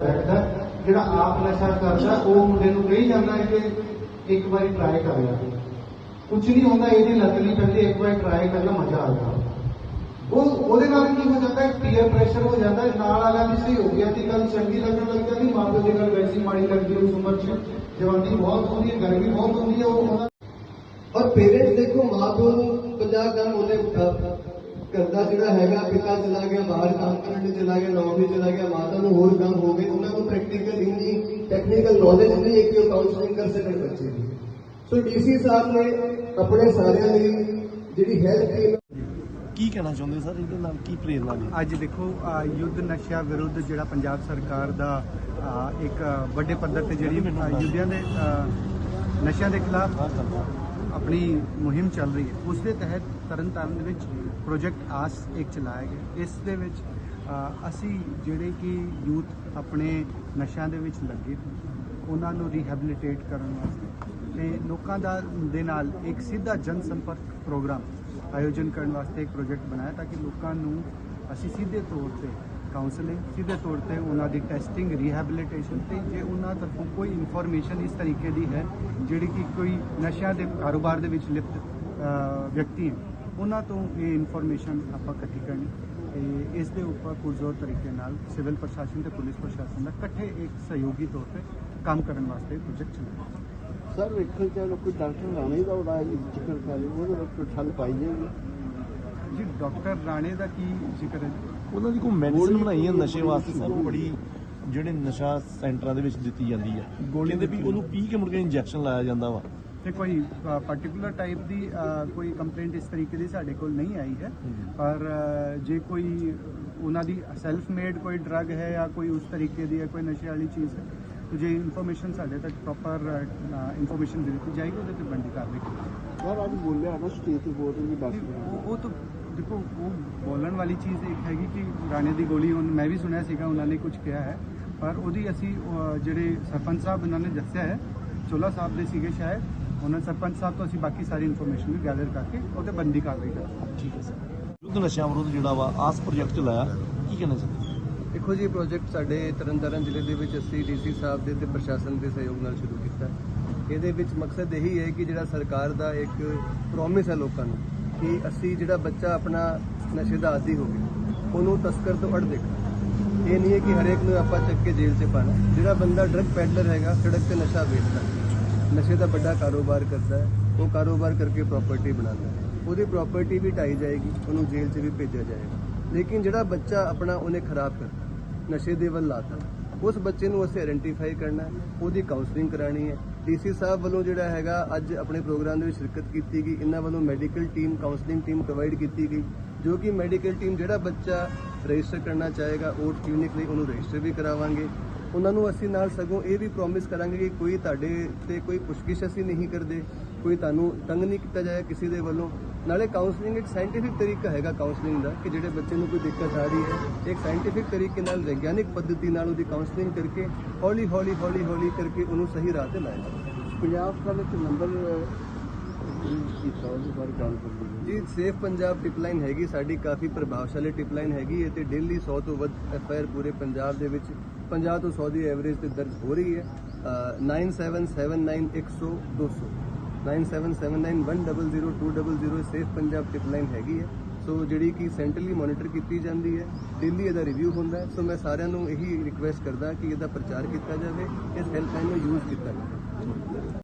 ਰੱਖਦਾ ਜਿਹੜਾ ਆਪ ਨਸ਼ਾ ਕਰਦਾ, ਉਹ ਮੁੰਡੇ ਨੂੰ ਕਹੀ ਜਾਂਦਾ ਕਿ ਇੱਕ ਵਾਰੀ ਟਰਾਈ ਕਰ ਲੈ। ਕੁਝ ਨਹੀਂ ਹੁੰਦਾ, ਇਹਦੀ ਲੱਤ ਨਹੀਂ ਪੈਂਦੀ ਇੱਕ ਵਾਰੀ ਟਰਾਈ ਕਰ ਲੈ, ਮਜ਼ਾ ਆਏਗਾ ਉਹ, ਉਹਦੇ ਨਾਲ ਕੀ ਹੋ ਜਾਂਦਾ ਹੈ? ਪੀਅਰ ਪ੍ਰੈਸ਼ਰ ਹੋ ਜਾਂਦਾ ਹੈ। ਨਾਲ ਵਾਲਾ ਵੀ ਸਹੀ ਹੋ ਗਿਆ ਦੀ ਗੱਲ ਚੰਗੀ ਲੱਗਣ ਲੱਗ ਜਾਂਦੀ ਮਾਂ ਪਿਓ ਦੀ ਗੱਲ ਵੈਸੀ ਮਾੜੀ ਲੱਗਦੀ ਉਸ ਉਮਰ 'ਚ। ਜਵਾਨੀ ਬਹੁਤ ਹੁੰਦੀ ਹੈ, ਗਰਮੀ ਬਹੁਤ ਹੁੰਦੀ ਹੈ, ਉਹ ਔਰ ਪੇਰੈਂਟਸ ਦੇਖੋ, ਮਾਂ ਪਿਓ ਨੂੰ 50 ਕੰਮ ਉਹਨੇ ਕਰਦਾ ਜਿਹੜਾ ਹੈਗਾ ਪਿਤਾ ਚਲਾ ਗਿਆ ਬਾਹਰ ਕੰਮ ਕਰਨ ਲਈ ਚਲਾ ਗਿਆ ਨੌਕਰੀ ਚਲਾ ਗਿਆ ਮਾਤਾ ਨੂੰ ਹੋਰ ਕੰਮ ਹੋ ਗਏ ਉਹਨਾਂ ਨੂੰ ਪ੍ਰੈਕਟੀਕਲ ਇੰਨੀ ਟੈਕਨੀਕਲ ਨੌਲੇਜ ਨਹੀਂ ਹੈ ਕਿ ਉਹ ਕਾਉਂਸਲਿੰਗ ਕਰ ਸਕਣ ਬੱਚੇ ਦੀ। ਸੋ ਡੀਸੀ ਸਾਹਿਬ ਨੇ ਆਪਣੇ ਸਾਰਿਆਂ ਲਈ ਜਿਹੜੀ ਹੈਲਥ ਟੀਮ ਕੀ ਕਹਿਣਾ ਚਾਹੁੰਦੇ ਸਰ? ਇਹਦੇ ਨਾਲ ਕੀ ਪ੍ਰੇਰਨਾ ਦੇ ਅੱਜ ਦੇਖੋ ਯੁੱਧ ਨਸ਼ਾ ਵਿਰੁੱਧ ਜਿਹੜਾ ਪੰਜਾਬ ਸਰਕਾਰ ਦਾ ਇੱਕ ਵੱਡੇ ਪੱਧਰ ਤੇ ਜਿਹੜੀ ਯੁੱਧਿਆਂ ਦੇ ਨਸ਼ਿਆਂ ਦੇ ਖਿਲਾਫ ਆਪਣੀ ਮੁਹਿੰਮ ਚੱਲ ਰਹੀ ਹੈ। ਉਸ ਦੇ ਤਹਿਤ ਤਰਨਤਾਰਨ ਦੇ ਵਿੱਚ ਪ੍ਰੋਜੈਕਟ ਆਸ ਇੱਕ ਚਲਾਇਆ ਗਿਆ। ਇਸ ਦੇ ਵਿੱਚ ਅਸੀਂ ਜਿਹੜੇ ਕਿ ਯੂਥ ਆਪਣੇ ਨਸ਼ਿਆਂ ਦੇ ਵਿੱਚ ਲੱਗੇ, ਉਹਨਾਂ ਨੂੰ ਰੀਹੈਬਿਲਿਟੇਟ ਕਰਨ ਵਾਸਤੇ ਤੇ ਲੋਕਾਂ ਦਾ, ਦੇ ਨਾਲ ਇੱਕ ਸਿੱਧਾ ਜਨ ਸੰਪਰਕ ਪ੍ਰੋਗਰਾਮ ਆਯੋਜਨ ਕਰਨ ਵਾਸਤੇ ਇੱਕ ਪ੍ਰੋਜੈਕਟ ਬਣਾਇਆ ਤਾਂ ਕਿ ਲੋਕਾਂ ਨੂੰ ਅਸੀਂ ਸਿੱਧੇ ਤੌਰ ਤੇ ਕਾਉਂਸਲਿੰਗ ਸਿੱਧੇ ਤੌਰ ਤੇ ਉਹਨਾਂ ਦੀ ਟੈਸਟਿੰਗ ਰੀਹੈਬਿਲਿਟੇਸ਼ਨ ਤੇ ਜੇ ਉਹਨਾਂ ਤਰਫੋਂ ਕੋਈ ਇਨਫੋਰਮੇਸ਼ਨ ਇਸ ਤਰੀਕੇ ਦੀ ਹੈ ਜਿਹੜੀ ਕਿ ਕੋਈ ਨਸ਼ਿਆਂ ਦੇ ਕਾਰੋਬਾਰ ਦੇ ਵਿੱਚ ਲਿਪਤ ਵਿਅਕਤੀ ਹੈ ਉਹਨਾਂ ਤੋਂ ਇਹ ਇਨਫੋਰਮੇਸ਼ਨ ਆਪਾਂ ਇਕੱਠੀ ਕਰਨੀ। ਤੇ ਇਸ ਦੇ ਉੱਪਰ ਪੁਰਜ਼ੋਰ ਤਰੀਕੇ ਨਾਲ ਸਿਵਲ ਪ੍ਰਸ਼ਾਸਨ ਤੇ ਪੁਲਿਸ ਪ੍ਰਸ਼ਾਸਨ ਦਾ ਇਕੱਠੇ ਇੱਕ ਸਹਿਯੋਗੀ ਤੌਰ ਤੇ ਕੰਮ ਕਰਨ ਵਾਸਤੇ ਪ੍ਰੋਜੈਕਟ ਚਲਾਇਆ ਸਰ ਵੇਖਣ ਚ ਲੋਕ ਡਾਕਟਰ ਰਾਣੇ ਦਾ ਉਹਦਾ ਜ਼ਿਕਰ ਕਰ ਰਹੇ ਉਹਦੇ ਵਿੱਚ ਠੱਲ ਪਾਈ ਜਾਏਗੀ। ਜੀ ਡਾਕਟਰ ਰਾਣੇ ਦਾ ਕੀ ਜ਼ਿਕਰ ਹੈ? ਉਹਨਾਂ ਦੀ ਕੋਈ ਮੈਡੀਸਿਨ ਬਣਾਈ ਹੈ ਨਸ਼ੇ ਵਾਸਤੇ? ਸਰ ਉਹ ਬੜੀ ਜਿਹੜੇ ਨਸ਼ਾ ਸੈਂਟਰਾਂ ਦੇ ਵਿੱਚ ਦਿੱਤੀ ਜਾਂਦੀ ਹੈ ਕਹਿੰਦੇ ਵੀ ਉਹਨੂੰ ਪੀ ਕੇ ਮੁੜ ਕੇ ਇੰਜੈਕਸ਼ਨ ਲਾਇਆ ਜਾਂਦਾ ਵਾ। ਤੇ ਕੋਈ ਪਾਰਟਿਕੂਲਰ ਟਾਈਪ ਦੀ ਕੋਈ ਕੰਪਲੇਂਟ ਇਸ ਤਰੀਕੇ ਦੀ ਸਾਡੇ ਕੋਲ ਨਹੀਂ ਆਈ ਹੈ। ਪਰ ਜੇ ਕੋਈ ਉਹਨਾਂ ਦੀ ਸੈਲਫ ਮੇਡ ਕੋਈ ਡਰਗ ਹੈ ਜਾਂ ਕੋਈ ਉਸ ਤਰੀਕੇ ਦੀ ਹੈ ਕੋਈ ਨਸ਼ੇ ਵਾਲੀ ਚੀਜ਼ ਹੈ तो ਜੇ ਇਨਫੋਰਮੇਸ਼ਨ ਸਾਡੇ ਤੱਕ ਪ੍ਰੋਪਰ ਇਨਫੋਰਮੇਸ਼ਨ ਦਿੱਤੀ ਜਾਏਗੀ ਉਹਦੇ ਤੇ ਬੰਦੀ ਕਾਰਵਾਈ ਕੀਤੀ ਸਰ ਅੱਜ ਬੋਲਿਆ ਨਾ ਤੇ ਬੋਲ ਰਹੀ ਜਾਏਗੀ। ਡਾਕਟਰ ਉਹ ਤਾਂ ਦੇਖੋ ਉਹ ਬੋਲਣ ਵਾਲੀ ਚੀਜ਼ ਇੱਕ ਹੈਗੀ ਕਿ ਰਾਣੇ ਦੀ ਗੋਲੀ ਹੁਣ ਮੈਂ ਵੀ ਸੁਣਿਆ ਸੀਗਾ ਉਹਨਾਂ ਨੇ ਕੁਝ ਕਿਹਾ ਹੈ। ਪਰ ਉਹਦੀ ਅਸੀਂ ਜਿਹੜੇ ਸਰਪੰਚ ਸਾਹਿਬ ਉਹਨਾਂ ਨੇ ਦੱਸਿਆ ਹੈ ਚੋਲਾ ਸਾਹਿਬ ਦੇ ਸੀਗੇ ਸ਼ਾਇਦ। ਉਹਨਾਂ ਸਰਪੰਚ ਸਾਹਿਬ ਤੋਂ ਅਸੀਂ ਬਾਕੀ ਸਾਰੀ ਇਨਫੋਰਮੇਸ਼ਨ ਵੀ ਗੈਦਰ ਕਰਕੇ ਉਹਤੇ ਬੰਦੀ ਕਾਰਵਾਈ ਕਰਾਂਗੇ ਠੀਕ ਹੈ ਸਰ। ਯੁੱਧ ਵਿਰੁੱਧ ਜਿਹੜਾ ਵਾ ਆਸ ਪ੍ਰੋਜੈਕਟ ਚਲਾਇਆ ਕੀ ਕਹਿਣਾ ਚਾਹੁੰਦੇ ਦੇਖੋ ਜੀ ਪ੍ਰੋਜੈਕਟ ਸਾਡੇ ਤਰਨਤਾਰਨ ਜ਼ਿਲ੍ਹੇ ਦੇ ਵਿੱਚ ਅਸੀਂ ਡੀਸੀ ਸਾਹਿਬ ਦੇ ਤੇ ਪ੍ਰਸ਼ਾਸਨ ਦੇ ਸਹਿਯੋਗ ਨਾਲ ਸ਼ੁਰੂ ਕੀਤਾ। ਇਹਦੇ ਵਿੱਚ ਮਕਸਦ ਇਹੀ ਹੈ ਕਿ ਜਿਹੜਾ ਸਰਕਾਰ ਦਾ ਇੱਕ ਪ੍ਰੋਮਿਸ ਹੈ ਲੋਕਾਂ ਨੂੰ ਕਿ ਅਸੀਂ ਜਿਹੜਾ ਬੱਚਾ ਆਪਣਾ ਨਸ਼ੇ ਦਾ ਆਦੀ ਹੋ ਗਿਆ ਉਹਨੂੰ ਤਸਕਰ ਤੋਂ ਅੜ ਦੇਖਣਾ ਇਹ ਨਹੀਂ ਹੈ ਕਿ ਹਰੇਕ ਨੂੰ ਆਪਾਂ ਚੱਕ ਕੇ ਜੇਲ੍ਹ 'ਚ ਪਾਣਾ ਜਿਹੜਾ ਬੰਦਾ ਡਰਗ ਪੈਡਲਰ ਹੈਗਾ ਸੜਕ ਤੇ ਨਸ਼ਾ ਵੇਚਦਾ। ਨਸ਼ੇ ਦਾ ਵੱਡਾ ਕਾਰੋਬਾਰ ਕਰਦਾ ਹੈ, ਉਹ ਕਾਰੋਬਾਰ ਕਰਕੇ ਪ੍ਰਾਪਰਟੀ ਬਣਾਉਂਦਾ ਹੈ। ਉਹਦੀ ਪ੍ਰਾਪਰਟੀ ਵੀ ਢਾਈ ਜਾਏਗੀ, ਉਹਨੂੰ ਜੇਲ੍ਹ 'ਚ ਵੀ ਭੇਜਿਆ ਜਾਏਗਾ। ਲੇਕਿਨ ਜਿਹੜਾ ਬੱਚਾ ਆਪਣਾ ਉਹਨੇ ਖਰਾਬ ਕਰਤਾ, ਨਸ਼ੇ ਦੇ ਵੱਲ ਲਾਤਾ। ਉਸ ਬੱਚੇ ਨੂੰ ਅਸੀਂ ਆਇਡੈਂਟੀਫਾਈ ਕਰਨਾ ਉਹਦੀ ਕਾਉਂਸਲਿੰਗ ਕਰਾਣੀ ਹੈ। ਡੀਸੀ ਸਾਹਿਬ ਵੱਲੋਂ ਜਿਹੜਾ ਹੈਗਾ, ਅੱਜ ਆਪਣੇ ਪ੍ਰੋਗਰਾਮ ਦੇ ਵਿੱਚ ਸ਼ਿਰਕਤ ਕੀਤੀ ਗਈ। ਇਹਨਾਂ ਵੱਲੋਂ medical team counselling team provide ਕੀਤੀ ਗਈ, ਜੋ ਕਿ ਮੈਡੀਕਲ ਟੀਮ ਜਿਹੜਾ ਬੱਚਾ ਰਜਿਸਟਰ ਕਰਨਾ ਚਾਹੇਗਾ, ਉਹ ਕਲੀਨਿਕ ਲਈ ਉਹਨੂੰ ਰਜਿਸਟਰ ਵੀ ਕਰਾਵਾਂਗੇ। ਉਹਨਾਂ ਨੂੰ ਅਸੀਂ ਨਾਲ ਸਗੋਂ ਇਹ ਵੀ ਪ੍ਰੋਮਿਸ ਕਰਾਂਗੇ ਕਿ ਕੋਈ ਤੁਹਾਡੇ ਤੇ ਕੋਈ ਪੁੱਛਗਿੱਛ ਅਸੀਂ ਨਹੀਂ ਕਰਦੇ, ਕੋਈ ਤੁਹਾਨੂੰ ਤੰਗ ਨਹੀਂ ਕੀਤਾ ਜਾਏ ਕਿਸੇ ਦੇ ਵੱਲੋਂ। ਨਾਲੇ ਕਾਉਂਸਲਿੰਗ ਇੱਕ ਸਾਇੰਟੀਫਿਕ ਤਰੀਕਾ ਹੈਗਾ ਕਾਉਂਸਲਿੰਗ ਦਾ, ਕਿ ਜਿਹੜੇ ਬੱਚੇ ਨੂੰ ਕੋਈ ਦਿੱਕਤ ਆ ਰਹੀ ਹੈ ਇੱਕ ਸਾਇੰਟੀਫਿਕ ਤਰੀਕੇ ਨਾਲ, ਵਿਗਿਆਨਿਕ ਪੱਧਤੀ ਨਾਲ ਉਹਦੀ ਕਾਉਂਸਲਿੰਗ ਕਰਕੇ ਹੌਲੀ ਹੌਲੀ ਹੌਲੀ ਹੌਲੀ ਕਰਕੇ ਉਹਨੂੰ ਸਹੀ ਰਾਹ ਤੇ ਲਾਇਆ ਜਾਵੇ ਪੰਜਾਬ ਦਾ ਵਿੱਚ ਨੰਬਰ ਜੀ ਸੇਫ ਪੰਜਾਬ ਟਿਪਲਾਈਨ ਹੈਗੀ ਸਾਡੀ ਕਾਫੀ ਪ੍ਰਭਾਵਸ਼ਾਲੀ ਟਿਪਲਾਈਨ ਹੈਗੀ ਹੈ ਤੇ ਡੇਲੀ 100 ਤੋਂ ਵੱਧ ਐਫ ਆਰ ਪੂਰੇ ਪੰਜਾਬ ਦੇ ਵਿੱਚ 50 ਤੋਂ 100 ਦੀ ਐਵਰੇਜ ਤੇ ਦਰਜ ਹੋ ਰਹੀ ਹੈ। ਅ, 9779100200 9779100200 ਸੇਫ ਪੰਜਾਬ ਟਿਪਲਾਈਨ ਹੈਗੀ ਹੈ। ਸੋ ਜਿਹੜੀ ਕਿ ਸੈਂਟਰਲੀ ਮੋਨੀਟਰ ਕੀਤੀ ਜਾਂਦੀ ਹੈ ਡੇਲੀ ਇਹਦਾ ਰਿਵਿਊ ਹੁੰਦਾ ਹੈ। ਸੋ ਮੈਂ ਸਾਰਿਆਂ ਨੂੰ ਇਹੀ ਰਿਕੁਐਸਟ ਕਰਦਾ ਕਿ ਇਹਦਾ ਪ੍ਰਚਾਰ ਕੀਤਾ ਜਾਵੇ ਇਸ ਹੈਲਪਲਾਈਨ ਨੂੰ ਯੂਜ਼ ਕੀਤਾ ਜਾਵੇ।